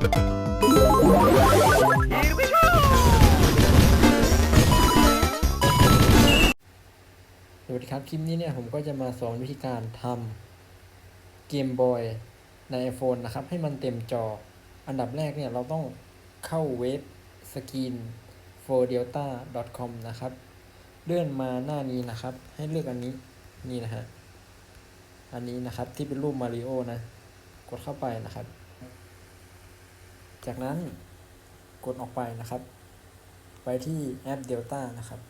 สวัสดีครับ คลิปนี้เนี่ยผมก็จะมาสอนวิธีการทำเกมบอยใน iPhone นะครับ ให้มันเต็มจอ อันดับแรกเนี่ยเราต้องเข้าเว็บ skin for delta com นะครับ เลื่อนมาหน้านี้นะครับ ให้เลือกอันนี้นี่นะฮะอันนี้นะครับที่เป็นรูปมาริโอนะ กดเข้าไปนะครับ จากนั้นกดออกไปนะครับ ไปที่แอป Delta นะครับ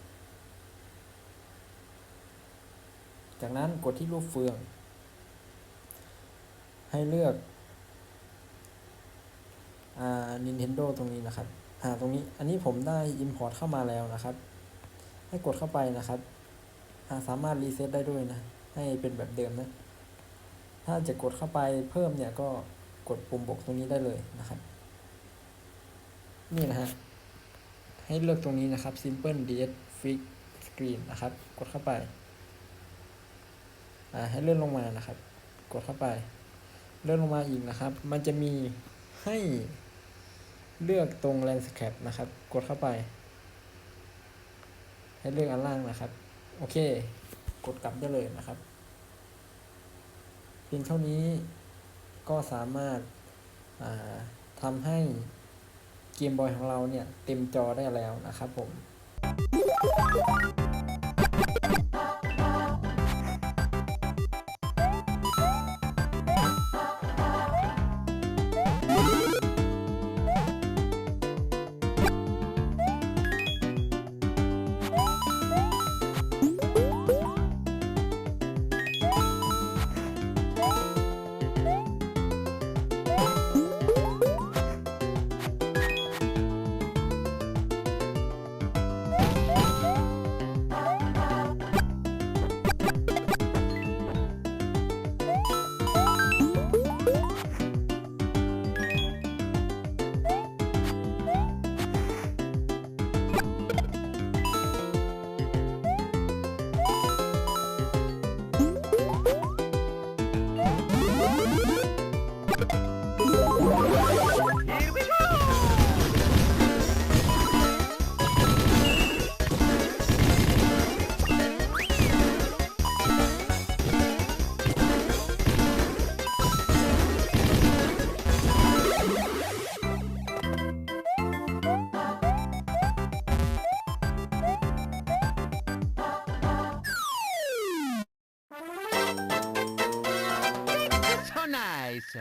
จากนั้นกดที่รูปเฟือง ให้เลือกอ่า Nintendo ตรงนี้นะครับอ่าตรงนี้อันนี้ผมได้ Import เข้ามาแล้วนะครับ ให้กดเข้าไปนะครับอ่าสามารถรีเซ็ตได้ด้วยนะ ให้เป็นแบบเดิมนะ ถ้าจะกดเข้าไปเพิ่มเนี่ยก็กดปุ่มบวกตรงนี้ได้เลยนะครับ นี่นะฮะ ให้เลือกตรงนี้นะครับ Simple DS Fix Screen นะครับ กดเข้าไปอ่าให้เลื่อนลงมานะครับ กดเข้าไป เลื่อนลงมาอีกนะครับ มันจะมีให้เลือกตรง landscape นะครับ กดเข้าไป ให้เลือกอันล่างนะครับ โอเค กดกลับได้เลยนะครับเพียงเท่านี้ก็สามารถอ่าทำให้ เกมบอยของเราเนี่ยเต็มจอได้แล้วนะครับผม nice.